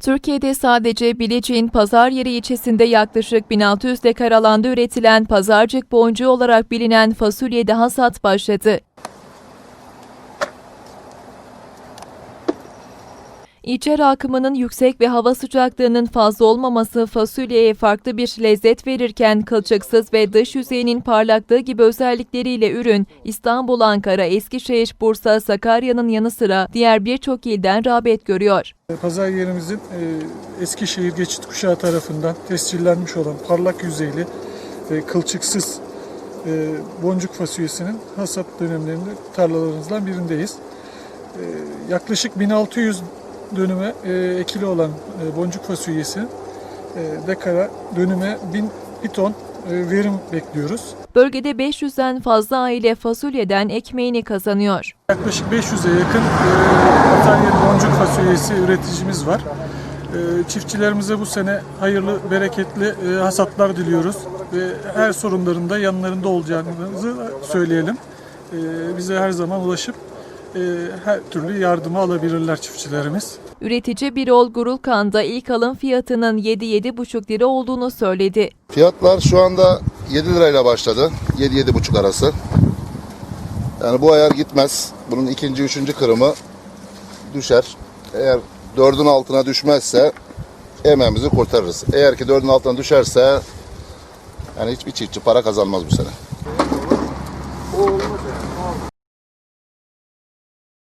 Türkiye'de sadece Bilecik'in pazar yeri ilçesinde yaklaşık 1600 dekar alanda üretilen pazarcık boncuğu olarak bilinen fasulyede hasat başladı. İlçe rakımının yüksek ve hava sıcaklığının fazla olmaması fasulyeye farklı bir lezzet verirken kılçıksız ve dış yüzeyinin parlaklığı gibi özellikleriyle ürün İstanbul, Ankara, Eskişehir, Bursa, Sakarya'nın yanı sıra diğer birçok ilden rağbet görüyor. Pazar yerimizin e, Eskişehir Geçit Kuşağı tarafından tescillenmiş olan parlak yüzeyli kılçıksız e, boncuk fasulyesinin hasat dönemlerinde tarlalarımızdan birindeyiz. E, yaklaşık 1600 dönüme e, ekili olan e, boncuk fasulyesi e, dekara dönüme 1000 bir ton e, verim bekliyoruz. Bölgede 500'den fazla aile fasulyeden ekmeğini kazanıyor. Yaklaşık 500'e yakın e, boncuk fasulyesi üreticimiz var. E, çiftçilerimize bu sene hayırlı, bereketli e, hasatlar diliyoruz ve her sorunlarında yanlarında olacağımızı söyleyelim. E, bize her zaman ulaşıp her türlü yardımı alabilirler çiftçilerimiz. Üretici Birol Gurulkan da ilk alım fiyatının 7-7,5 lira olduğunu söyledi. Fiyatlar şu anda 7 lirayla başladı. 7-7,5 arası. Yani bu ayar gitmez. Bunun ikinci, üçüncü kırımı düşer. Eğer dördün altına düşmezse emeğimizi kurtarırız. Eğer ki dördün altına düşerse yani hiçbir çiftçi para kazanmaz bu sene.